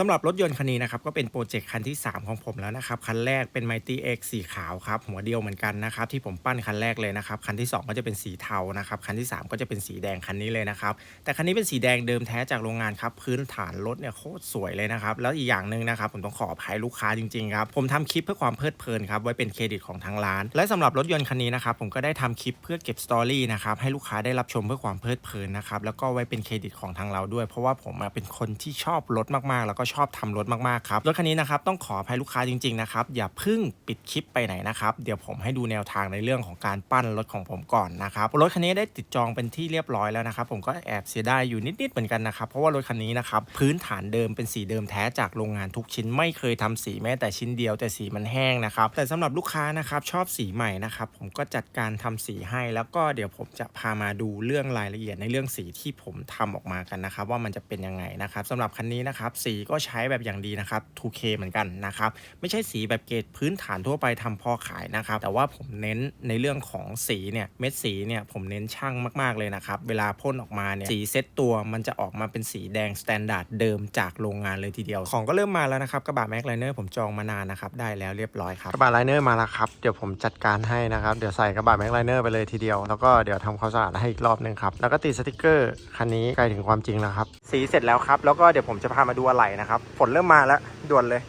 สำหรับรถยนต์คันนี้นะครับก็เป็นโปรเจกต์คันที่ 3 ของผมแล้วนะครับคันแรกเป็น Mighty X สีขาวครับหัวเดียวเหมือนกันนะครับที่ผมปั้นคันแรกเลยนะครับคันที่ 2 ก็จะเป็นสีเทานะครับคันที่ 3 ก็จะเป็นสีแดงคันนี้เลยนะครับแต่คันนี้เป็นสีแดงเดิมแท้จากโรงงานครับพื้นฐานรถเนี่ยโคตรสวยเลยนะครับแล้วอีกอย่างหนึ่งนะครับผมต้องขออภัยลูกค้าจริงๆครับผมทำคลิปเพื่อความเพลิดเพลินครับไว้เป็นเครดิตของทางร้าน และสำหรับรถยนต์คันนี้นะครับผมก็ได้ทำคลิปเพื่อเก็บสตอรี่นะครับให้ลูกค้าได้รับชมเพื่อความเพลิดเพลินนะครับแล้วก็ไว้เป็นเครดิตของทางเราด้วย เพราะว่าผมเป็นคนที่ชอบรถมากๆแล้วก็ชอบทำรถมากๆครับรถคันนี้นะครับต้องขออภัยลูกค้าจริงๆนะครับอย่าเพึ่งปิดคลิปไปไหนนะครับเดี๋ยวผมให้ดูแนวทางในเรื่องของการปั้นรถของผมก่อนนะครับรถคันนี้ได้ติดจองเป็นที่เรียบร้อยแล้วนะครับผมก็แอบเสียดายอยู่นิดๆเหมือนกันนะครับเพราะว่ารถคันนี้นะครับพื้นฐานเดิมเป็นสีเดิมแท้จากโรงงานทุกชิ้น ไม่เคยทำสีแม้แต่ชิ้นเดียวแต่สีมันแห้งนะครับแต่สำหรับลูกค้านะครับชอบสีใหม่นะครับผมก็จัดการทำสีให้ แล้วก็เดี๋ยวผมจะพามาดูเรื่องรายละเอียดในเรื่องสีที่ผมทำออกมากันนะครับว่ามันจะเป็นยังไงนะครับสำหรับคันนี้นะครับสีก็ใช้แบบอย่างดีนะครับ 2K เหมือนกันนะครับ ไม่ใช่สีแบบเกรดพื้นฐานทั่วไปทำพอขายนะครับ แต่ว่าผมเน้นในเรื่องของสีเนี่ย เม็ดสีเนี่ยผมเน้นช่างมาก ๆ เลยนะครับ เวลาพ่นออกมาเนี่ย สีเซ็ตตัวมันจะออกมาเป็นสีแดงสแตนดาร์ดเดิมจากโรงงานเลยทีเดียว ของก็เริ่มมาแล้วนะครับ กระบะแม็กไลเนอร์ผมจองมานานนะครับ ได้แล้วเรียบร้อยครับ กระบะไลเนอร์มาแล้วครับ เดี๋ยวผมจัดการให้นะครับ เดี๋ยวใส่กระบะแม็กไลเนอร์ไปเลยทีเดียว แล้วก็เดี๋ยวทำความสะอาดให้อีกรอบหนึงครับ แล้วก็ติดสติกเกอร์คันนี้ใกล้ถึงความจริงแล้วครับ สีเสร็จแล้วครับ แล้วก็เดี๋ยวผมจะพามาดูอะไหล่นะครับฝนเริ่มมาแล้วด่วนเลย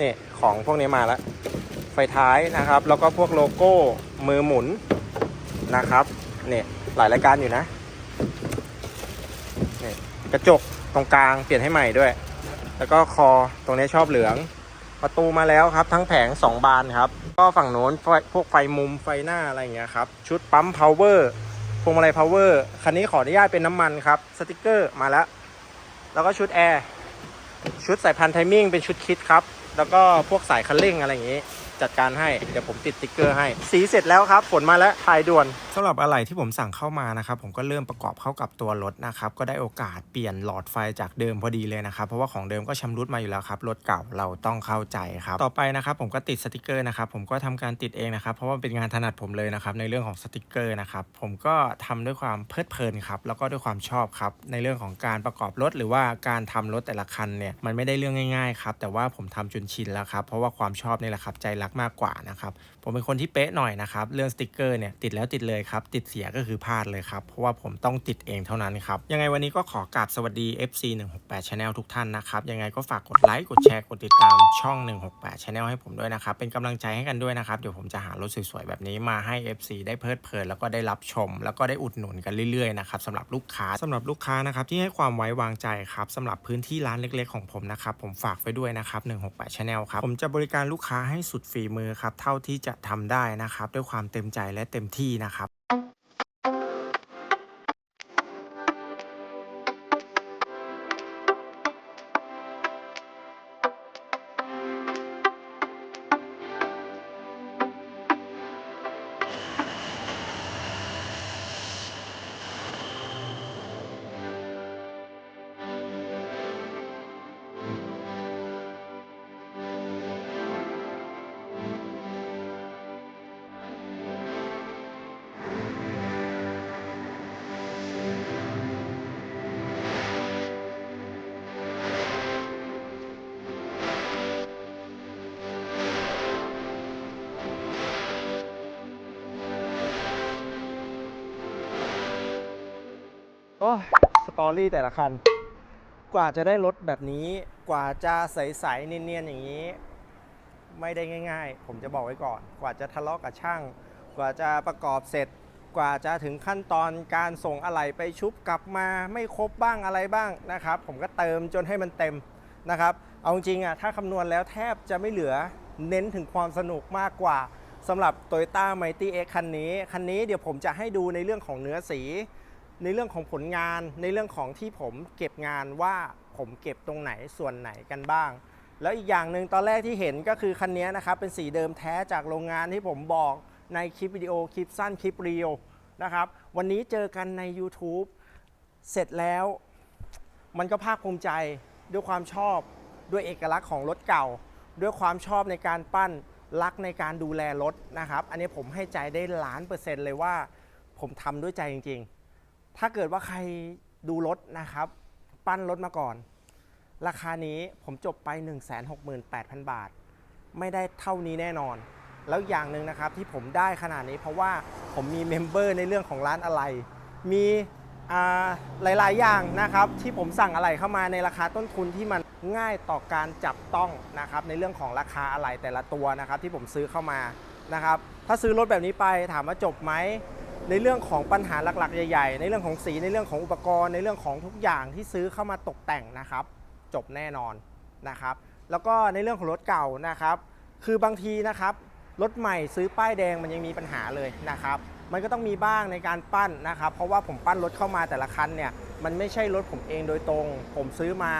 นี่ของพวกนี้มาแล้วไฟท้ายนะครับ แล้วก็พวกโลโก้มือหมุนนะครับนี่หลายรายการอยู่นะนี่กระจกตรงกลางเปลี่ยนให้ใหม่ด้วย แล้วก็คอตรงนี้ชอบเหลือง ประตูมาแล้วครับ ทั้งแผง 2 บานครับ ก็ฝั่งโน้นพวกไฟมุมไฟหน้าอะไรอย่างเงี้ยครับ ชุดปั๊ม power พวงมาลัย power คันนี้ขออนุญาตเป็นน้ำมันครับ สติกเกอร์มาแล้ว แล้วก็ชุดแอร์ ชุดสายพันธุ์ไทมิ่งเป็นชุดคิดครับ แล้วก็พวกสายคันเร่งอะไรอย่างนี้ จัดการให้ เดี๋ยวผมติดสติ๊กเกอร์ให้ สีเสร็จแล้วครับ ฝนมาแล้วถ่ายด่วนสำหรับอะไหล่ที่ผมสั่งเข้ามานะครับ ผมก็เริ่มประกอบเข้ากับตัวรถนะครับ ก็ได้โอกาสเปลี่ยนหลอดไฟจากเดิมพอดีเลยนะครับ เพราะว่าของเดิมก็ชำรุดมาอยู่แล้วครับ รถเก่าเราต้องเข้าใจครับ ต่อไปนะครับผมก็ติดสติกเกอร์นะครับ ผมก็ทำการติดเองนะครับ เพราะว่าเป็นงานถนัดผมเลยนะครับ ในเรื่องของสติกเกอร์นะครับ ผมก็ทำด้วยความเพลิดเพลินครับ แล้วก็ด้วยความชอบครับ ในเรื่องของการประกอบรถหรือว่าการทำรถแต่ละคันเนี่ย มันไม่ได้เรื่องง่ายๆครับ แต่ว่าผมทำจนชินแล้วครับ เพราะว่าความชอบนี่แหละครับใจรักมากกว่านะครับ ผมเป็นคนที่เป๊ะหน่อยนะครับ เรื่องสติกเกอร์เนี่ยติดแล้วติดเลยครับ ติดเสียก็คือพลาดเลยครับ เพราะว่าผมต้องติดเองเท่านั้นครับ ยังไงวันนี้ก็ขอกราบสวัสดี FC 168 Channel ทุกท่านนะครับ ยังไงก็ฝากกดไลค์กดแชร์กดติดตามช่อง 168 Channel ให้ผมด้วยนะครับ เป็นกำลังใจให้กันด้วยนะครับ เดี๋ยวผมจะหารถสวยๆแบบนี้มาให้ FC ได้เพลิดเพลินแล้วก็ได้รับชม แล้วก็ได้อุดหนุนกันเรื่อยๆนะครับสำหรับลูกค้าสำหรับลูกค้านะครับที่ให้ความไว้วางใจครับสำหรับพื้นที่ร้านเล็ก ๆ ของผมนะครับผมฝากไว้ด้วยนะครับ168 Channel ครับผมจะบริการลูกค้าให้สุดฝีมือครับ เท่าที่จะทำได้นะครับ ด้วยความเต็มใจและเต็มที่นะครับ อ้สตอรี่แต่ละคัน กว่าจะได้รถแบบนี้ กว่าจะใสๆเนียนๆอย่างนี้ ไม่ได้ง่าย ๆ ผมจะบอกไว้ก่อน กว่าจะทะเลาะกับช่าง กว่าจะประกอบเสร็จ กว่าจะถึงขั้นตอนการส่งอะไหล่ไปชุบกลับมา ไม่ครบบ้างอะไรบ้างนะครับ ผมก็เติมจนให้มันเต็มนะครับ เอาจริงๆอะถ้าคำนวณแล้วแทบจะไม่เหลือเน้นถึงความสนุกมากกว่าสำหรับ Toyota Mighty X คันนี้ คันนี้เดี๋ยวผมจะให้ดูในเรื่องของเนื้อสี ในเรื่องของผลงานในเรื่องของที่ผมเก็บงานว่าผมเก็บตรงไหนส่วนไหนกันบ้าง แล้วอีกอย่างหนึ่งตอนแรกที่เห็นก็คือคันนี้นะครับเป็นสีเดิมแท้จากโรงงานที่ผมบอกในคลิปวิดีโอคลิปสั้นคลิปเรียวนะครับ วันนี้เจอกันใน YouTube เสร็จแล้วมันก็ภาคภูมิใจด้วยความชอบด้วยเอกลักษณ์ของรถเก่า ด้วยความชอบในการปั้นรักในการดูแลรถนะครับ อันนี้ผมให้ใจได้ล้านเปอร์เซ็นต์เลยว่า ผมทำด้วยใจจริง ๆ ถ้าเกิดว่าใครดูรถนะครับ ปั้นรถมาก่อน ราคานี้ผมจบไป 168,000 บาท ไม่ได้เท่านี้แน่นอน แล้วอย่างหนึ่งนะครับที่ผมได้ขนาดนี้เพราะว่าผมมีเมมเบอร์ในเรื่องของร้านอะไร มีหลาย ๆ อย่างนะครับที่ผมสั่งอะไรเข้ามาในราคาต้นทุนที่มันง่ายต่อการจับต้องนะครับในเรื่องของราคาอะไรแต่ละตัวนะครับที่ผมซื้อเข้ามานะครับถ้าซื้อรถแบบนี้ไปถามว่าจบไหม ในเรื่องของปัญหาหลักๆ ใหญ่ๆ ในเรื่องของสีในเรื่องของอุปกรณ์ ในเรื่องของทุกอย่างที่ซื้อเข้ามาตกแต่งนะครับ จบแน่นอนนะครับ แล้วก็ในเรื่องของรถเก่านะครับ คือบางทีนะครับรถใหม่ซื้อป้ายแดงมันยังมีปัญหาเลยนะครับ มันก็ต้องมีบ้างในการปั้นนะครับ เพราะว่าผมปั้นรถเข้ามาแต่ละคันเนี่ยมันไม่ใช่รถผมเองโดยตรง ผมซื้อมา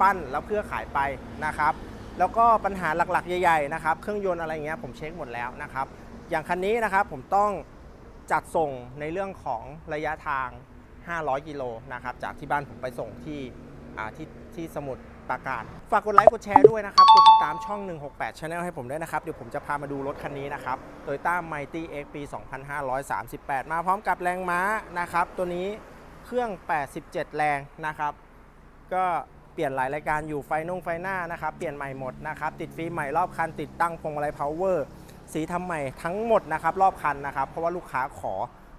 ปั้นแล้วเพื่อขายไปนะครับ แล้วก็ปัญหาหลักๆ ใหญ่ๆนะครับ เครื่องยนต์อะไรเงี้ยผมเช็คหมดแล้วนะครับ อย่างคันนี้นะครับผมต้อง จัดส่งในเรื่องของระยะทาง 500 กิโลนะครับ จากที่บ้านผมไปส่งที่ที่ที่สมุทรปราการ ฝากกดไลค์ กดแชร์ด้วยนะครับ กดติดตามช่อง 168 Channel ให้ผมด้วยนะครับ เดี๋ยวผมจะพามาดูรถคันนี้นะครับ Toyota Mighty X ปี 2538 มาพร้อมกับแรงม้านะครับ ตัวนี้เครื่อง 87 แรงนะครับ ก็เปลี่ยนหลายรายการอยู่ไฟนุ่งไฟหน้านะครับ เปลี่ยนใหม่หมดนะครับ ติดฟิล์มใหม่รอบคันติดตั้งพวงมาลัยพาวเวอร์ สีทำใหม่ทั้งหมดนะครับรอบคันนะครับ เพราะว่าลูกค้าขอ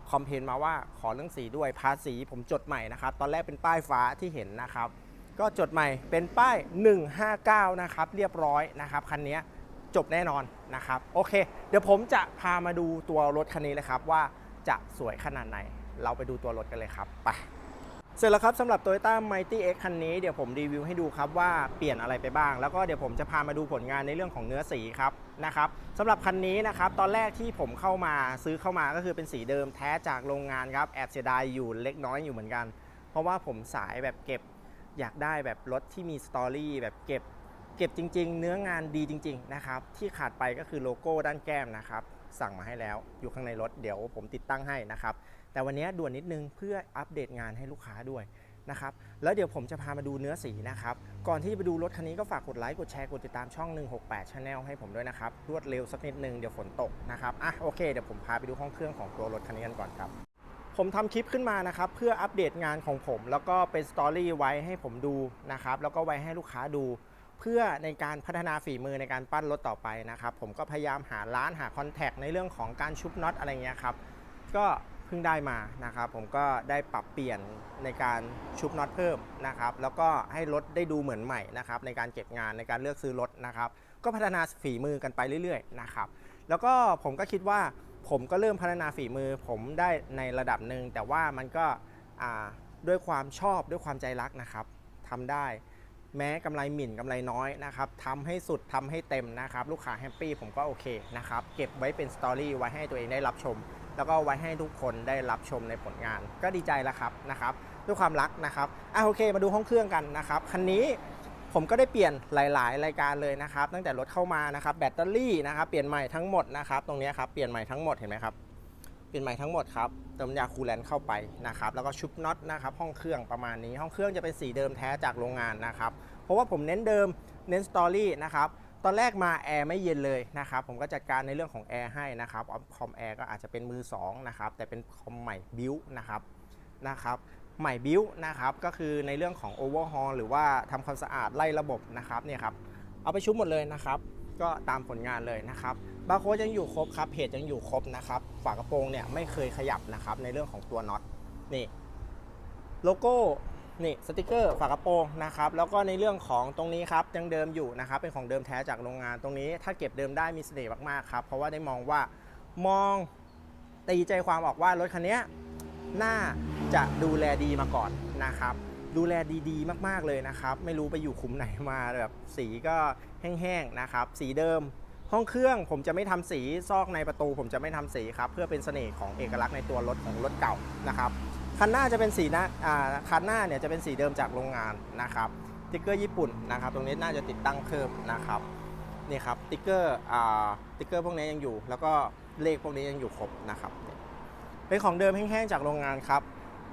คอมเพนมาว่าขอเรื่องสีด้วยภาษีผมจดใหม่นะครับ ตอนแรกเป็นป้ายฟ้าที่เห็นนะครับ ก็จดใหม่เป็นป้าย 159 นะครับ เรียบร้อยนะครับคันนี้จบแน่นอนนะครับโอเค เดี๋ยวผมจะพามาดูตัวรถคันนี้เลยครับว่าจะสวยขนาดไหน เราไปดูตัวรถกันเลยครับไป เสร็จแล้วครับสำหรับ Toyota Mighty X คันนี้เดี๋ยวผมรีวิวให้ดูครับว่าเปลี่ยนอะไรไปบ้าง แล้วก็เดี๋ยวผมจะพามาดูผลงานในเรื่องของเนื้อสีครับนะครับสำหรับคันนี้นะครับตอนแรกที่ผมเข้ามาซื้อเข้ามาก็คือเป็นสีเดิมแท้จากโรงงานครับแอบเสียดายอยู่เล็กน้อยอยู่เหมือนกัน เพราะว่าผมสายแบบเก็บอยากได้แบบรถที่มีสตอรี่แบบเก็บเก็บจริง ๆ เนื้องานดีจริง ๆ นะครับ ที่ขาดไปก็คือโลโก้ด้านแก้มนะครับ สั่งมาให้แล้วอยู่ข้างในรถเดี๋ยวผมติดตั้งให้นะครับ แต่วันนี้ด่วนนิดนึงเพื่ออัปเดตงานให้ลูกค้าด้วยนะครับแล้วเดี๋ยวผมจะพามาดูเนื้อสีนะครับ ก่อนที่จะไปดูรถคันนี้ก็ฝากกดไลค์กดแชร์กดติดตามช่อง 168 Channel ให้ผมด้วยนะครับ รวดเร็วสักนิดนึงเดี๋ยวฝนตกนะครับอะโอเคเดี๋ยวผมพาไปดูห้องเครื่องของตัวรถคันนี้กันก่อนครับ ผมทำคลิปขึ้นมานะครับ เพื่ออัปเดตงานของผม แล้วก็เป็นสตอรี่ไว้ให้ผมดูนะครับ แล้วก็ไว้ให้ลูกค้าดู เพื่อในการพัฒนาฝีมือในการปั้นรถต่อไปนะครับผมก็พยายามหาร้านหาคอนแทคในเรื่องของการชุบน็อตอะไรเงี้ยครับก็ เพิ่งได้มานะครับผมก็ได้ปรับเปลี่ยนในการชุบน็อตเพิ่มนะครับแล้วก็ให้รถได้ดูเหมือนใหม่นะครับในการเก็บงานในการเลือกซื้อรถนะครับก็พัฒนาฝีมือกันไปเรื่อยๆนะครับแล้วก็ผมก็คิดว่าผมก็เริ่มพัฒนาฝีมือ ผมได้ในระดับหนึ่งแต่ว่ามันก็ด้วยความชอบด้วยความใจรักนะครับทำได้แม้กำไรหมิ่นกำไรน้อยนะครับทำให้สุดทำให้เต็มนะครับ ลูกค้าแฮปปี้ผมก็โอเคนะครับ เก็บไว้เป็นสตอรี่ไว้ให้ตัวเองได้รับชม แล้วก็ไว้ให้ทุกคนได้รับชมในผลงาน ก็ดีใจแล้วครับนะครับ ด้วยความรักนะครับอะโอเค มาดูห้องเครื่องกันนะครับคันนี้ผมก็ได้เปลี่ยนหลาย ๆ รายการเลยนะครับ ตั้งแต่รถเข้ามานะครับแบตเตอรี่นะครับเปลี่ยนใหม่ทั้งหมดนะครับตรงนี้ครับเปลี่ยนใหม่ทั้งหมดเห็นไหมครับเปลี่ยนใหม่ทั้งหมดครับเติมยาคูลแลนต์เข้าไปนะครับแล้วก็ชุบน็อตนะครับห้องเครื่องประมาณนี้ ห้องเครื่องจะเป็นสีเดิมแท้จากโรงงานนะครับเพราะว่าผมเน้นเดิมเน้นสตอรี่นะครับ อนแรกมาแอร์ไม่เย็นเลยนะครับ ผมก็จัดการในเรื่องของแอร์ให้นะครับคอมแอร์ก็อาจจะเป็นมือสองนะครับ แต่เป็นคอมใหม่บิวนะครับนะครับใหม่บิวนะครับ ก็คือในเรื่องของโอเวอร์ฮอลหรือว่าทำความสะอาดไล่ระบบนะครับเนี่ยครับ เอาไปชุบหมดเลยนะครับ ก็ตามผลงานเลยนะครับ บาร์โค้ดยังอยู่ครบครับ เพจยังอยู่ครบนะครับ ฝากระโปรงเนี่ยไม่เคยขยับนะครับในเรื่องของตัวน็อต นี่ โลโก้ นี่สติกเกอร์ฝากระโปรงนะครับแล้วก็ในเรื่องของตรงนี้ครับยังเดิมอยู่นะครับเป็นของเดิมแท้จากโรงงานตรงนี้ถ้าเก็บเดิมได้มีเสน่ห์มากๆครับเพราะว่าได้มองว่ามองตีใจความออกว่ารถคันนี้น่าจะดูแลดีมาก่อนนะครับ ดูแลดีๆ มากๆเลยนะครับ ไม่รู้ไปอยู่คุมไหนมาแบบสีก็แห้งๆนะครับ สีเดิมห้องเครื่องผมจะไม่ทำสีซอกในประตู ผมจะไม่ทำสีครับเพื่อเป็นเสน่ห์ของเอกลักษณ์ในตัวรถของรถเก่านะครับ คันหน้าจะเป็นสีหน้าอ่าคันหน้าเนี่ยจะเป็นสีเดิมจากโรงงานนะครับติ๊กเกอร์ญี่ปุ่นนะครับ ตรงนี้น่าจะติดตั้งเพิ่มนะครับนี่ครับติ๊กเกอร์อ่าติ๊กเกอร์พวกนี้ยังอยู่ แล้วก็เลขพวกนี้ยังอยู่ครบนะครับเป็นของเดิมแห้งๆจากโรงงานครับ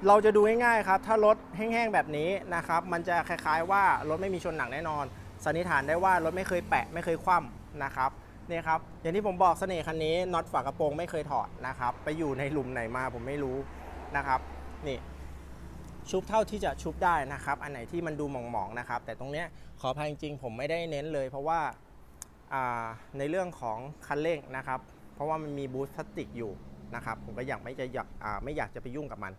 เราจะดูง่ายๆครับ ถ้ารถแห้งๆแบบนี้นะครับ มันจะคล้ายๆว่ารถไม่มีชนหนักแน่นอน สันนิษฐานได้ว่ารถไม่เคยแปะไม่เคยคว่ำนะครับนี่ครับ อย่างที่ผมบอกเสน่ห์คันนี้น็อตฝากระโปรงไม่เคยถอดนะครับ ไปอยู่ในหลุมไหนมาผมไม่รู้นะครับ นี่ชุบเท่าที่จะชุบได้นะครับ อันไหนที่มันดูหมองๆนะครับ แต่ตรงเนี้ยขออภัยจริงๆ ผมไม่ได้เน้นเลย เพราะว่าาในเรื่องของคันเร่งนะครับ เพราะว่ามันมีบูสต์พลาสติกอยู่นะครับ ผมก็อยากไม่จะอยากาไม่อยากจะไปยุ่งกับมัน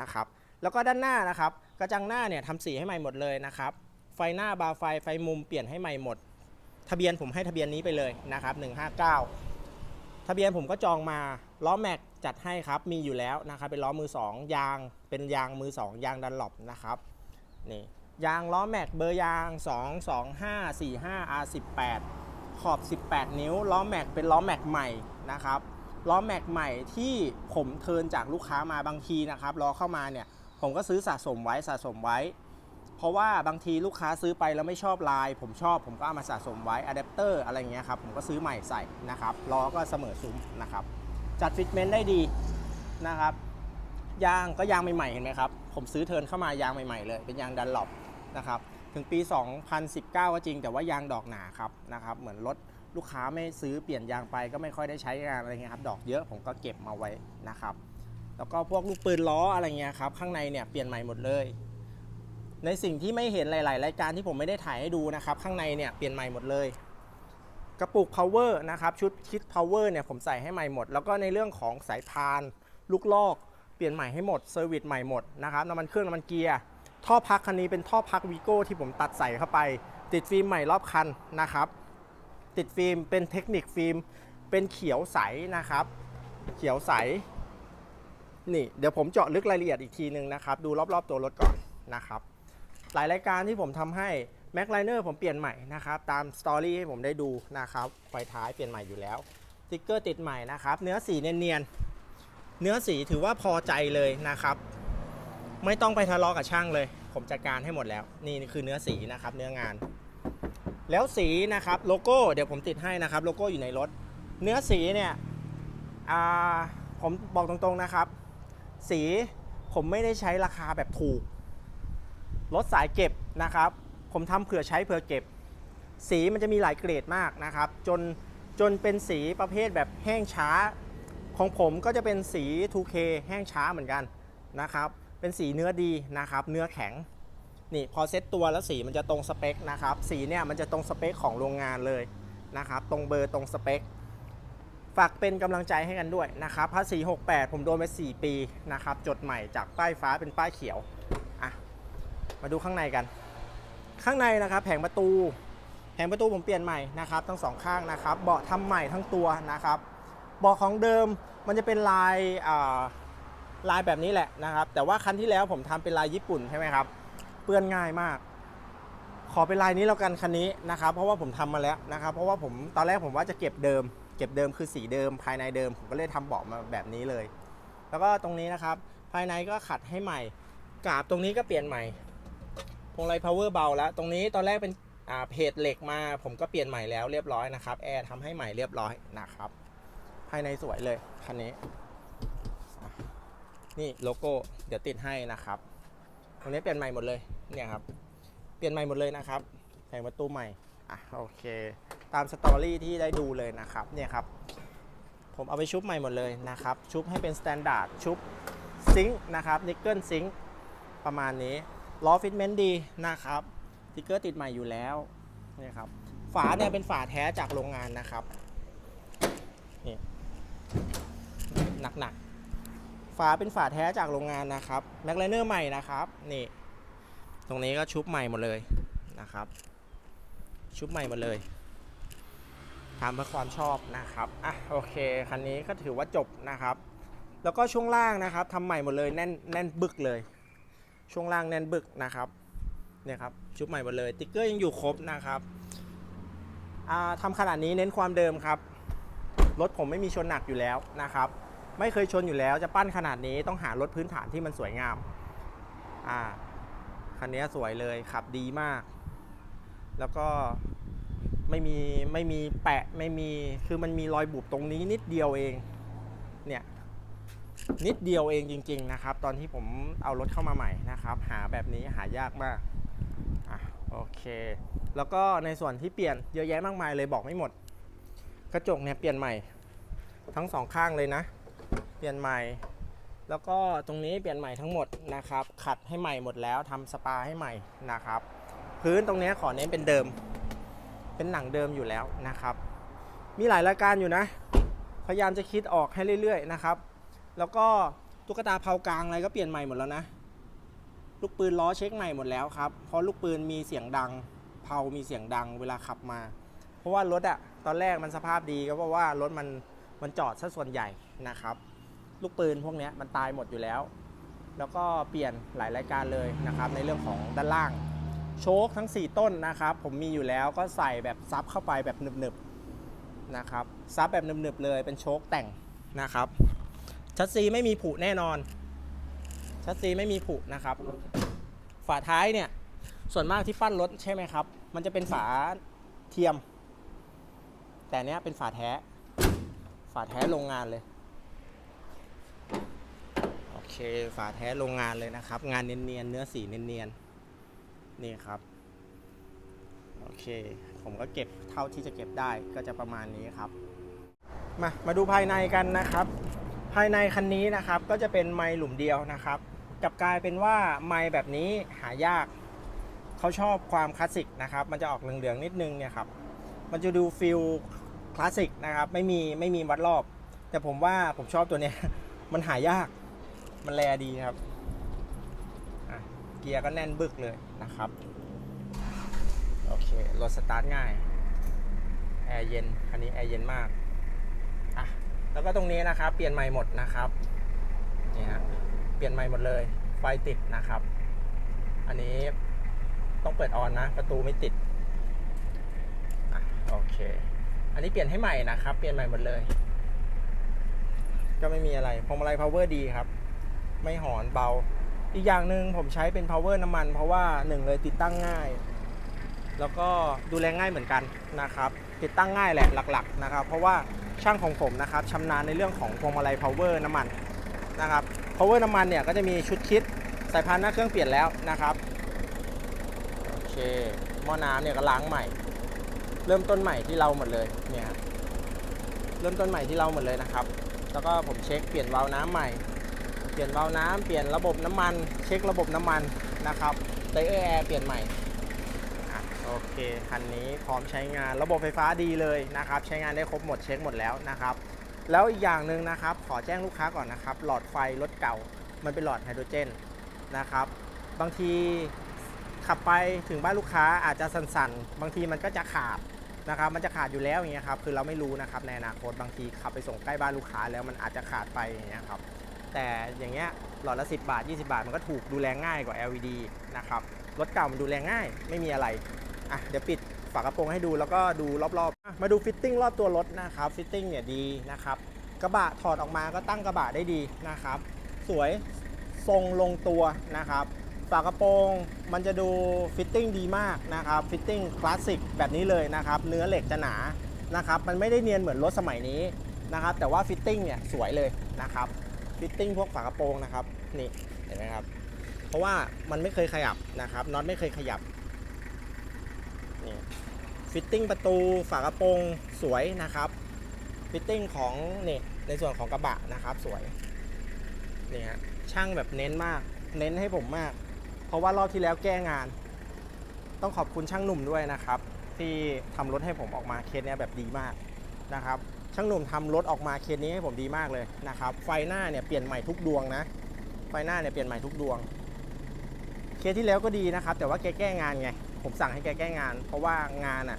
นะครับ แล้วก็ด้านหน้านะครับ กระจังหน้าเนี่ยทำสีให้ใหม่หมดเลยนะครับ ไฟหน้าบาร์ไฟไฟมุมเปลี่ยนให้ใหม่หมด ทะเบียนผมให้ทะเบียนนี้ไปเลยนะครับ159 ทะเบียนผมก็จองมา ล้อแม็กจัดให้ครับมีอยู่แล้วนะครับเป็นล้อมือ 2 ยาง เป็นยางมือ 2 ยางดันหลบนะครับนี่ยางล้อแม็กเบอร์ยาง 2 2 5 4 5 R18 ขอบ 18 นิ้วล้อแม็กเป็นล้อแม็กใหม่นะครับล้อแม็กใหม่ที่ผมเทินจากลูกค้ามาบางทีนะครับล้อเข้ามาเนี่ยผมก็ซื้อสะสมไว้สะสมไว้ เพราะว่าบางทีลูกค้าซื้อไปแล้วไม่ชอบลาย ผมชอบผมก็เอามาสะสมไว้อะแดปเตอร์อะไรเงี้ยครับผมก็ซื้อใหม่ใส่นะครับล้อก็เสมอซุ้มนะครับ จัดฟิตเมนต์ได้ดีนะครับยางก็ยางใหม่ๆเห็นไหมครับ ผมซื้อเทินเข้ามายางใหม่ๆเลย เป็นยางดันหลบนะครับถึงปี 2019 ก็จริง แต่ว่ายางดอกหนาครับนะครับเหมือนรถลูกค้าไม่ซื้อเปลี่ยนยางไปก็ไม่ค่อยได้ใช้งานอะไรเงี้ยครับดอกเยอะผมก็เก็บมาไว้นะครับแล้วก็พวกลูกปืนล้ออะไรเงี้ยครับข้างในเนี่ยเปลี่ยนใหม่หมดเลย ในสิ่งที่ไม่เห็นหลาย ๆ รายการที่ผมไม่ได้ถ่ายให้ดูนะครับข้างในเนี่ยเปลี่ยนใหม่หมดเลย กระปุก power นะครับชุดคิด power เนี่ยผมใส่ให้ใหม่หมด แล้วก็ในเรื่องของสายพานลูกลอก เปลี่ยนใหม่ให้หมดเซอร์วิสใหม่หมดนะครับน้ำมันเครื่องน้ำมันเกียร์ท่อพักคันนี้เป็นท่อพักวีโก้ที่ผมตัดใส่เข้าไป ติดฟิล์มใหม่รอบคันนะครับ ติดฟิล์มเป็นเทคนิคฟิล์ม เป็นเขียวใสนะครับ เขียวใส นี่เดี๋ยวผมเจาะลึกรายละเอียดอีกทีนึงนะครับ ดูรอบๆตัวรถก่อนนะครับ หลายรายการที่ผมทำให้ Mac l i n e r ผมเปลี่ยนใหม่นะครับ ตามสตอรี่ให้ผมได้ดูนะครับไฟท้ายเปลี่ยนใหม่อยู่แล้วสติ๊กเกอร์ติดใหม่นะครับ เนื้อสีเนียนๆเนื้อสีถือว่าพอใจเลยนะครับ ไม่ต้องไปทะเลาะกับช่างเลย ผมจัดการให้หมดแล้ว นี่คือเนื้อสีนะครับเนื้องาน แล้วสีนะครับโลโก้เดี๋ยวผมติดให้นะครับ โลโก้อยู่ในรถ เนื้อสีเนี่ยผมบอกตรงๆนะครับ สีผมไม่ได้ใช้ราคาแบบถูกรถสายเก็บนะครับ ผมทำเผื่อใช้เผื่อเก็บ สีมันจะมีหลายเกรดมากนะครับ จนจนเป็นสีประเภทแบบแห้งช้า ของผมก็จะเป็นสี 2K แห้งช้าเหมือนกันนะครับ เป็นสีเนื้อดีนะครับ เนื้อแข็งนี่พอเซ็ตตัวแล้วสีมันจะตรงสเปคนะครับ สีเนี่ยมันจะตรงสเปคของโรงงานเลยนะครับ ตรงเบอร์ตรงสเปค ฝากเป็นกำลังใจให้กันด้วยนะครับภาษี 68 ผมโดนไป 4 ปีนะครับ จดใหม่จากป้ายฟ้าเป็นป้ายเขียว อะ มาดูข้างในกัน ข้างในนะครับแผงประตู แผงประตูผมเปลี่ยนใหม่นะครับทั้งสองข้างนะครับ เบาะทำใหม่ทั้งตัวนะครับ เบาะของเดิมมันจะเป็นลายลายแบบนี้แหละนะครับ แต่ว่าคันที่แล้วผมทำเป็นลายญี่ปุ่นใช่ไหมครับ เปื้อนง่ายมาก ขอเป็นลายนี้แล้วกันคันนี้นะครับ เพราะว่าผมทำมาแล้วนะครับ เพราะว่าผมตอนแรกผมว่าจะเก็บเดิม เก็บเดิมคือสีเดิม ภายในเดิมผมก็เลยทำเบาะมาแบบนี้เลย แล้วก็ตรงนี้นะครับ ภายในก็ขัดให้ใหม่กาบตรงนี้ก็เปลี่ยนใหม่ พวงไล power เบาแล้ว ตรงนี้ตอนแรกเป็นอ่าเพจเหล็กมา ผมก็เปลี่ยนใหม่แล้วเรียบร้อยนะครับ แอร์ทำให้ใหม่เรียบร้อยนะครับ ภายในสวยเลยคันนี้ นี่โลโก้ เดี๋ยวติดให้นะครับ ตรงนี้เปลี่ยนใหม่หมดเลย เนี่ยครับ เปลี่ยนใหม่หมดเลยนะครับแผงประตูใหม่ อะโอเค ตามสตอรี่ที่ได้ดูเลยนะครับ เนี่ยครับ ผมเอาไปชุบใหม่หมดเลยนะครับ ชุบให้เป็นสแตนดาร์ด ชุบซิงค์นะครับ นิกเกิลซิงค์ประมาณนี้ ล้อฟิตเมนต์ดีนะครับสติ๊กเกอร์ติดใหม่อยู่แล้วนี่ครับฝาเนี่ยเป็นฝาแท้จากโรงงานนะครับนี่หนักๆฝาเป็นฝาแท้จากโรงงานนะครับแม็กไลเนอร์ใหม่นะครับนี่ตรงนี้ก็ชุบใหม่หมดเลยนะครับ ชุบใหม่หมดเลยทำเพื่อความชอบนะครับอะโอเคคันนี้ก็ถือว่าจบนะครับ แล้วก็ช่วงล่างนะครับทำใหม่หมดเลยแน่นแน่นบึกเลย ช่วงล่างแน่นบึกนะครับเนี่ยครับชุบใหม่หมดเลย ติ๊กเกอร์ยังอยู่ครบนะครับอ่าทำขนาดนี้เน้นความเดิมครับ รถผมไม่มีชนหนักอยู่แล้วนะครับ ไม่เคยชนอยู่แล้วจะปั้นขนาดนี้ต้องหารถพื้นฐานที่มันสวยงามอ่าคันนี้สวยเลยขับดีมาก แล้วก็ไม่มีไม่มีแปะไม่มีคือมันมีรอยบุบตรงนี้นิดเดียวเองเนี่ย นิดเดียวเองจริง ๆ นะครับ ตอนที่ผมเอารถเข้ามาใหม่นะครับ หาแบบนี้หายากมากอะโอเค แล้วก็ในส่วนที่เปลี่ยนเยอะแยะมากมายเลยบอกไม่หมด กระจกเนี่ยเปลี่ยนใหม่ ทั้งสองข้างเลยนะ เปลี่ยนใหม่ แล้วก็ตรงนี้เปลี่ยนใหม่ทั้งหมดนะครับ ขัดให้ใหม่หมดแล้วทำสปาให้ใหม่นะครับ พื้นตรงนี้ขอเน้นเป็นเดิม เป็นหนังเดิมอยู่แล้วนะครับ มีหลายรายการอยู่นะ พยายามจะคิดออกให้เรื่อย ๆ นะครับ แล้วก็ตุ๊กตาเผากลางอะไรก็เปลี่ยนใหม่หมดแล้วนะ ลูกปืนล้อเช็คใหม่หมดแล้วครับ เพราะลูกปืนมีเสียงดัง เผามีเสียงดังเวลาขับมา เพราะว่ารถอะตอนแรกมันสภาพดีก็เพราะว่ารถมันมันจอดซะส่วนใหญ่นะครับ ลูกปืนพวกนี้มันตายหมดอยู่แล้ว แล้วก็เปลี่ยนหลายรายการเลยนะครับ ในเรื่องของด้านล่าง โชคทั้ง 4 ต้นนะครับ ผมมีอยู่แล้วก็ใส่แบบซับเข้าไปแบบหนึบๆนะครับซับแบบหนึบๆเลยเป็นโชคแต่งนะครับ ชัดซีไม่มีผุแน่นอน ชัดซีไม่มีผุนะครับ ฝาท้ายเนี่ย ส่วนมากที่ปั้นรถใช่ไหมครับ มันจะเป็นฝาเทียม แต่เนี้ยเป็นฝาแท้ ฝาแท้โรงงานเลย โอเค ฝาแท้โรงงานเลยนะครับ งานเนียนๆ เนื้อสีเนียนๆ นี่ครับ โอเค ผมก็เก็บเท่าที่จะเก็บได้ก็จะประมาณนี้ครับ มา มาดูภายในกันนะครับ ภายในคันนี้นะครับก็จะเป็นไม้หลุมเดียวนะครับกลับกลายเป็นว่าไม้แบบนี้หายากเขาชอบความคลาสสิกนะครับมันจะออกเหลืองๆนิดนึงเนี่ยครับมันจะดูฟิลคลาสสิกนะครับไม่มีไม่มีวัดรอบ แต่ผมว่าผมชอบตัวเนี้ยมันหายากมันแลดีครับเกียร์ก็แน่นบึกเลยนะครับโอเครถสตาร์ทง่ายแอร์เย็นคันนี้แอร์เย็นมาก แล้วก็ตรงนี้นะครับ เปลี่ยนใหม่หมดนะครับนี่ฮะเปลี่ยนใหม่หมดเลย ไฟติดนะครับ อันนี้ต้องเปิดออนนะ ประตูไม่ติดอโอเค อันนี้เปลี่ยนให้ใหม่นะครับ เปลี่ยนใหม่หมดเลย ก็ไม่มีอะไรพวงมาลัย power ดีครับ ไม่หอนเบา อีกอย่างหนึ่งผมใช้เป็น power น้ำมัน เพราะว่าหนึ่งเลยติดตั้งง่าย แล้วก็ดูแลง่ายเหมือนกันนะครับ ติดตั้งง่ายแหละหลัก ๆ นะครับ เพราะว่า ช่างของผมนะครับชำนาญในเรื่องของพวงมาลัย power น้ำมันนะครับ power น้ำมันเนี่ยก็จะมีชุดคิดสายพานหน้าเครื่องเปลี่ยนแล้วนะครับโอเคหม้อน้ำเนี่ยก็ล้างใหม่ เริ่มต้นใหม่ที่เราหมดเลยเนี่ยเริ่มต้นใหม่ที่เราหมดเลยนะครับ แล้วก็ผมเช็คเปลี่ยนวาล์วน้ำใหม่ เปลี่ยนวาล์วน้ำเปลี่ยนระบบน้ำมัน เช็คระบบน้ำมันนะครับไดเออร์แอร์เปลี่ยนใหม่ โอเค คันนี้พร้อมใช้งานระบบไฟฟ้าดีเลยนะครับ ใช้งานได้ครบหมดเช็คหมดแล้วนะครับ แล้วอีกอย่างหนึ่งนะครับ ขอแจ้งลูกค้าก่อนนะครับ หลอดไฟรถเก่า มันเป็นหลอดไฮโดรเจนนะครับ บางทีขับไปถึงบ้านลูกค้าอาจจะสั่นๆ บางทีมันก็จะขาดนะครับ มันจะขาดอยู่แล้วอย่างเงี้ยครับ คือเราไม่รู้นะครับในอนาคตบางทีขับไปส่งใกล้บ้านลูกค้าแล้วมันอาจจะขาดไปอย่างเงี้ยครับ แต่อย่างเงี้ยหลอดละ 10 บาท 20 บาท มันก็ถูกดูแลง่ายกว่า LED นะครับ รถเก่ามันดูแลง่าย ไม่มีอะไร อะเดี๋ยวปิดฝากระโปรงให้ดูแล้วก็ดูรอบๆ มาดูฟิตติ้งรอบตัวรถนะครับฟิตติ้งเนี่ยดีนะครับกระบะถอดออกมาก็ตั้งกระบะได้ดีนะครับ สวยทรงลงตัวนะครับฝากระโปรงมันจะดูฟิตติ้งดีมากนะครับฟิตติ้งคลาสสิกแบบนี้เลยนะครับ เนื้อเหล็กจะหนานะครับ มันไม่ได้เนียนเหมือนรถสมัยนี้นะครับ แต่ว่าฟิตติ้งเนี่ยสวยเลยนะครับฟิตติ้งพวกฝากระโปรงนะครับนี่เห็นไหมครับ เพราะว่ามันไม่เคยขยับนะครับน็อตไม่เคยขยับ นี่ฟิตติ้งประตูฝากระโปรงสวยนะครับ ฟิตติ้งของนี่ในส่วนของกระบะนะครับสวยนี่ฮะช่างแบบเน้นมาก เน้นให้ผมมาก เพราะว่ารอบที่แล้วแก้งาน ต้องขอบคุณช่างหนุ่มด้วยนะครับ ที่ทำรถให้ผมออกมาเคสเนี้ยแบบดีมากนะครับ ช่างหนุ่มทำรถออกมาเคสนี้ให้ผมดีมากเลยนะครับ ไฟหน้าเนี่ยเปลี่ยนใหม่ทุกดวงนะ ไฟหน้าเนี่ยเปลี่ยนใหม่ทุกดวง เคสที่แล้วก็ดีนะครับ แต่ว่าแกแก้งานไง ผมสั่งให้แกแก้งาน เพราะว่างานอะ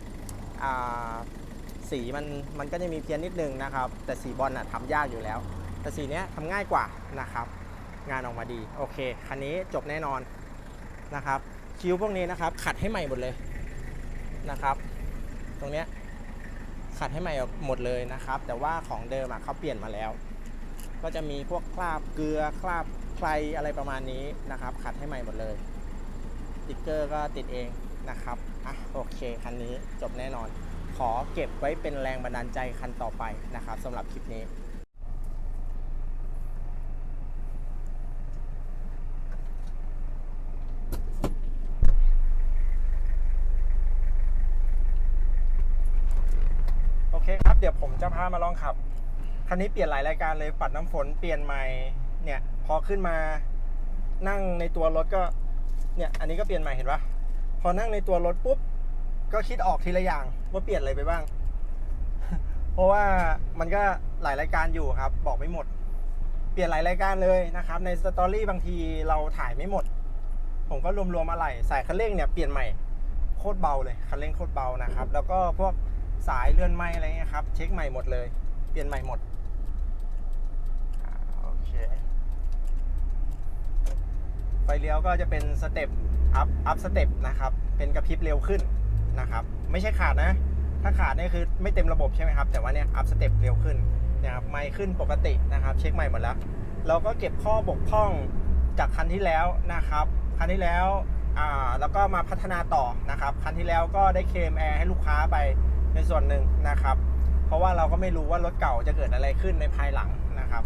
สีมันมันก็จะมีเพี้ยนนิดนึงนะครับ แต่สีบอลอะทำยากอยู่แล้ว แต่สีเนี้ยทำง่ายกว่านะครับ งานออกมาดีโอเคคันนี้จบแน่นอนนะครับ คิวพวกนี้นะครับ ขัดให้ใหม่หมดเลยนะครับ ตรงเนี้ยขัดให้ใหม่หมดเลยนะครับ แต่ว่าของเดิมอะเขาเปลี่ยนมาแล้ว ก็จะมีพวกคราบเกลือคราบใครอะไรประมาณนี้นะครับ ขัดให้ใหม่หมดเลยติ๊กเกอร์ก็ติดเอง นะครับ อะโอเค คันนี้จบแน่นอน ขอเก็บไว้เป็นแรงบันดาลใจคันต่อไปนะครับสำหรับคลิปนี้โอเคครับ เดี๋ยวผมจะพามาลองขับ คันนี้เปลี่ยนหลายรายการเลยปัดน้ำฝนเปลี่ยนใหม่เนี่ย พอขึ้นมานั่งในตัวรถก็เนี่ย อันนี้ก็เปลี่ยนใหม่เห็นปะ พอนั่งในตัวรถปุ๊บ ก็คิดออกทีละอย่างว่าเปลี่ยนอะไรไปบ้าง เพราะว่ามันก็หลายรายการอยู่ครับ บอกไม่หมด เปลี่ยนหลายรายการเลยนะครับ ในสตอรี่บางทีเราถ่ายไม่หมด ผมก็รวมๆอะไรสายคันเร่งเนี่ยเปลี่ยนใหม่โคตรเบาเลยคันเร่งโคตรเบานะครับ แล้วก็พวกสายเลื่อนไม้อะไรเงี้ยครับ เช็คใหม่หมดเลย เปลี่ยนใหม่หมดโอเคไฟเลี้ยวก็จะเป็นสเต็ป อัพอัพสเต็ปนะครับ เป็นกระพริบเร็วขึ้นนะครับ ไม่ใช่ขาดนะ ถ้าขาดเนี่ยคือไม่เต็มระบบใช่ไหมครับ แต่ว่าเนี่ยอัพสเต็ปเร็วขึ้นนี่ยครับไม่ขึ้นปกตินะครับ เช็คใหม่หมดแล้ว เราก็เก็บข้อบกพร่องจากคันที่แล้วนะครับคันที่แล้วอ่าแล้วก็มาพัฒนาต่อนะครับคันที่แล้วก็ได้เคลมแอร์ให้ลูกค้าไปในส่วนหนึ่งนะครับ เพราะว่าเราก็ไม่รู้ว่ารถเก่าจะเกิดอะไรขึ้นในภายหลังนะครับ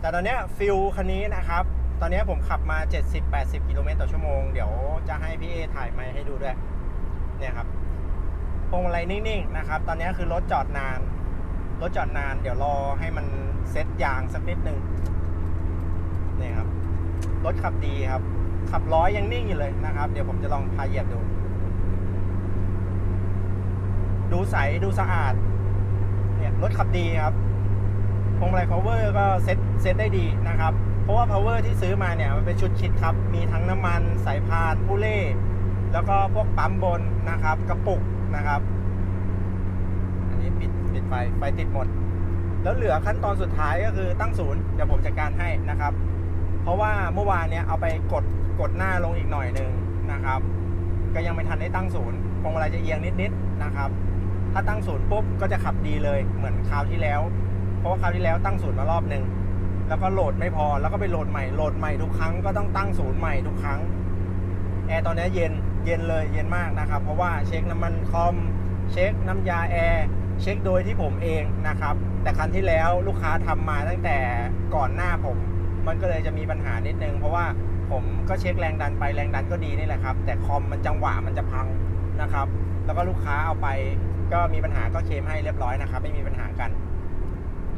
แต่ตอนเนี้ยฟิลคันนี้นะครับ ตอนนี้ผมขับมา 70-80 กิโลเมตรต่อชั่วโมง เดี๋ยวจะให้พี่เอถ่ายไมค์ให้ดูด้วย เนี่ยครับพวงมาลัยนิ่งๆนะครับ ตอนนี้คือรถจอดนาน รถจอดนาน เดี๋ยวรอให้มันเซ็ตยางสักนิดนึงนี่ครับ รถขับดีครับ ขับร้อยยังนิ่งอยู่เลยนะครับ เดี๋ยวผมจะลองพาเหยียบดู ดูใส ดูสะอาด เนี่ย รถขับดีครับพวงมาลัย power ก็เซ็ตเซ็ตได้ดีนะครับ ราะว่า power ที่ซื้อมาเนี่ยมันเป็นชุดคิดครับ มีทั้งน้ำมันสายพานผู้เล่แล้วก็พวกปั๊มบนนะครับ กระปุกนะครับ อันนี้ปิดปิดไฟไฟติดหมด แล้วเหลือขั้นตอนสุดท้ายก็คือตั้งศูนย์เดี๋ยวผมจัดการให้นะครับ เพราะว่าเมื่อวานเนี่ยเอาไปกดกดหน้าลงอีกหน่อยหนึ่งนะครับ ก็ยังไม่ทันได้ตั้งศูนย์พวงมาลัยจะเอียงนิดๆนะครับ ถ้าตั้งศูนย์ปุ๊บก็จะขับดีเลยเหมือนคราวที่แล้ว เพราะว่าคราวที่แล้วตั้งศูนย์มารอบหนึ่ง แล้วก็โหลดไม่พอแล้วก็ไปโหลดใหม่โหลดใหม่ทุกครั้งก็ต้องตั้งศูนย์ใหม่ทุกครั้งแอร์ตอนนี้เย็นเย็นเลยเย็นมากนะครับ เพราะว่าเช็คน้ำมันคอมเช็คน้ำยาแอร์เช็คโดยที่ผมเองนะครับ แต่ครั้งที่แล้วลูกค้าทำมาตั้งแต่ก่อนหน้าผม มันก็เลยจะมีปัญหานิดนึง เพราะว่าผมก็เช็คแรงดันไปแรงดันก็ดีนี่แหละครับ แต่คอมมันจังหวะมันจะพังนะครับ แล้วก็ลูกค้าเอาไปก็มีปัญหาก็เคลมให้เรียบร้อยนะครับ ไม่มีปัญหากัน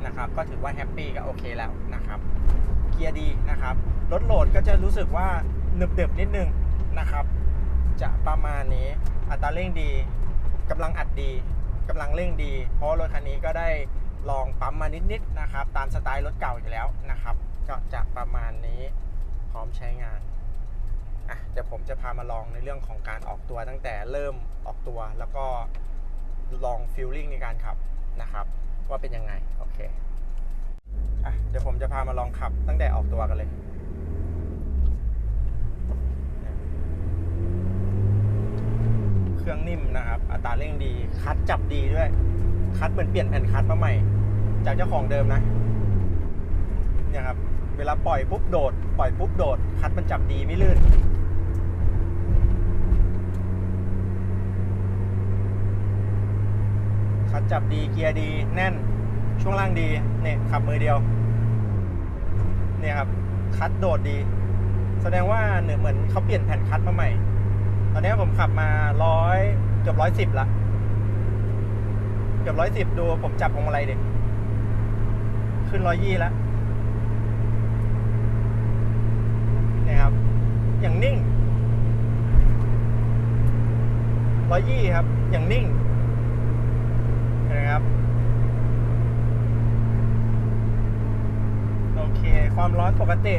นะครับ ก็ถือว่าแฮปปี้ก็โอเคแล้วนะครับ เกียร์ดีนะครับ รถโหลดก็จะรู้สึกว่าหนึบๆนิดนึงนะครับ จะประมาณนี้ อัตราเร่งดีกำลังอัดดีกำลังเร่งดี เพราะรถคันนี้ก็ได้ลองปั๊มมานิดๆนะครับ ตามสไตล์รถเก่าอยู่แล้วนะครับ ก็จะประมาณนี้พร้อมใช้งานอะเดี๋ยวผมจะพามาลองในเรื่องของการออกตัวตั้งแต่เริ่มออกตัวแล้วก็ลองฟิลลิ่งในการขับนะครับ ว่าเป็นยังไง โอเคอะเดี๋ยวผมจะพามาลองขับตั้งแต่ออกตัวกันเลยเครื่องนิ่มนะครับ อัตราเร่งดี คัดจับดีด้วย คัดเหมือนเปลี่ยนแผ่นคัดมาใหม่ จากเจ้าของเดิมนะ เนี่ยครับ เวลาปล่อยปุ๊บโดด ปล่อยปุ๊บโดด คัดมันจับดีไม่ลื่น คัด จับดีเกียร์ดีแน่นช่วงล่างดีเนี่ยขับมือเดียวเนี่ยครับคัดโดดดี แสดงว่าเนี่ยเหมือนเขาเปลี่ยนแผ่นคัดมาใหม่ ตอนนี้ผมขับมาร้อยเกือบร้อยสิบละเกือบร้อยสิบดูผมจับพวงมาลัยดิขึ้นร้อยยี่แล้วเนี่ยครับ อย่างนิ่งร้อยยี่ครับ อย่างนิ่งเห็นะครับ โอเความร้อนปกติ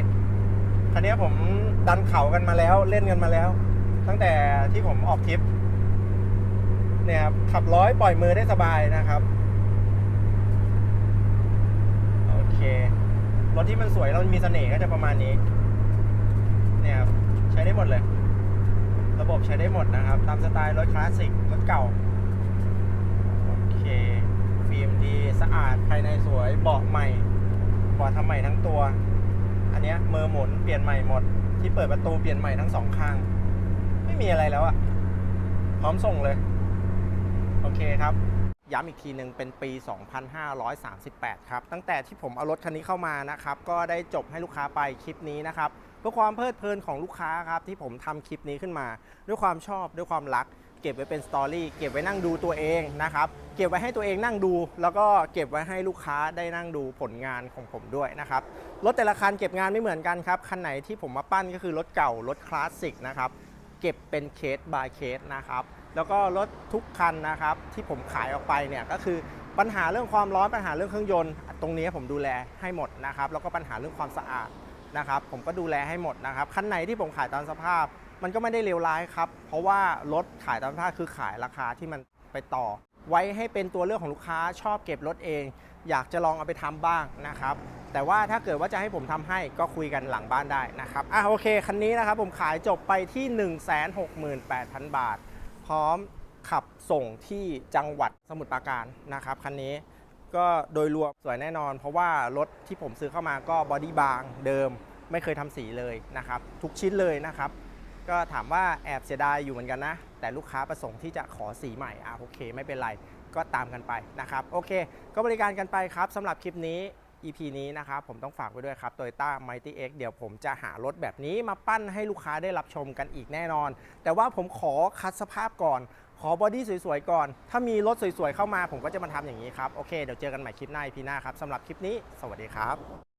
คันนี้ผมดันเข่ากันมาแล้วเล่นกันมาแล้ว ตั้งแต่ที่ผมออกทริป เนี่ยครับขับร้อยปล่อยมือได้สบายนะครับ โอเค รถที่มันสวยแล้วมันมีเสน่ห์ก็จะประมาณนี้ เนี่ยครับใช้ได้หมดเลย ระบบใช้ได้หมดนะครับ ตามสไตล์รถคลาสสิกรถเก่าโอเคฟิล์มดีสะอาดภายในสวยเบาะใหม่เบาะทำใหม่ทั้งตัว อันเนี้ยมือหมุนเปลี่ยนใหม่หมด ที่เปิดประตูเปลี่ยนใหม่ทั้งสองข้าง ไม่มีอะไรแล้วอะพร้อมส่งเลย โอเคครับย้ำอีกทีหนึ่งเป็นปี 2538 ครับ ตั้งแต่ที่ผมเอารถคันนี้เข้ามานะครับ ก็ได้จบให้ลูกค้าไปคลิปนี้นะครับ เพื่อความเพลิดเพลินของลูกค้าครับที่ผมทำคลิปนี้ขึ้นมา ด้วยความชอบด้วยความรัก เก็บไว้เป็นสตอรี่เก็บไว้นั่งดูตัวเองนะครับ เก็บไว้ให้ตัวเองนั่งดู แล้วก็เก็บไว้ให้ลูกค้าได้นั่งดูผลงานของผมด้วยนะครับรถแต่ละคันเก็บงานไม่เหมือนกันครับคันไหนที่ผมมาปั้นก็คือรถเก่ารถคลาสสิกนะครับเก็บเป็นเคส by เคสนะครับแล้วก็รถทุกคันนะครับที่ผมขายออกไปเนี่ยก็คือปัญหาเรื่องความร้อนปัญหาเรื่องเครื่องยนต์ ตรงนี้ผมดูแลให้หมดนะครับแล้วก็ปัญหาเรื่องความสะอาดนะครับผมก็ดูแลให้หมดนะครับคันไหนที่ผมขายตามสภาพ มันก็ไม่ได้เลวร้ายครับ เพราะว่ารถขายตามสภาคือขายราคาที่มันไปต่อ ไว้ให้เป็นตัวเลือกของลูกค้าชอบเก็บรถเอง อยากจะลองเอาไปทำบ้างนะครับ แต่ว่าถ้าเกิดว่าจะให้ผมทำให้ก็คุยกันหลังบ้านได้นะครับอะโอเคคันนี้นะครับผมขายจบไปที่ 168,000 บาท พร้อมขับส่งที่จังหวัดสมุทรปราการนะครับคันนี้ก็โดยรวมสวยแน่นอน เพราะว่ารถที่ผมซื้อเข้ามาก็บอดี้บางเดิม ไม่เคยทำสีเลยนะครับ ทุกชิ้นเลยนะครับ ก็ถามว่าแอบเสียดายอยู่เหมือนกันนะ แต่ลูกค้าประสงค์ที่จะขอสีใหม่อะโอเค ไม่เป็นไรก็ตามกันไปนะครับโอเค ก็บริการกันไปครับสำหรับคลิปนี้ EP นี้นะครับผมต้องฝากไว้ด้วยครับ Toyota Mighty X เดี๋ยวผมจะหารถแบบนี้มาปั้นให้ลูกค้าได้รับชมกันอีกแน่นอน แต่ว่าผมขอคัดสภาพก่อน ขอบอดี้สวยๆก่อน ถ้ามีรถสวยๆเข้ามาผมก็จะมาทำอย่างนี้ครับ โอเค เดี๋ยวเจอกันใหม่คลิปหน้า EP หน้าครับสำหรับคลิปนี้ สวัสดีครับ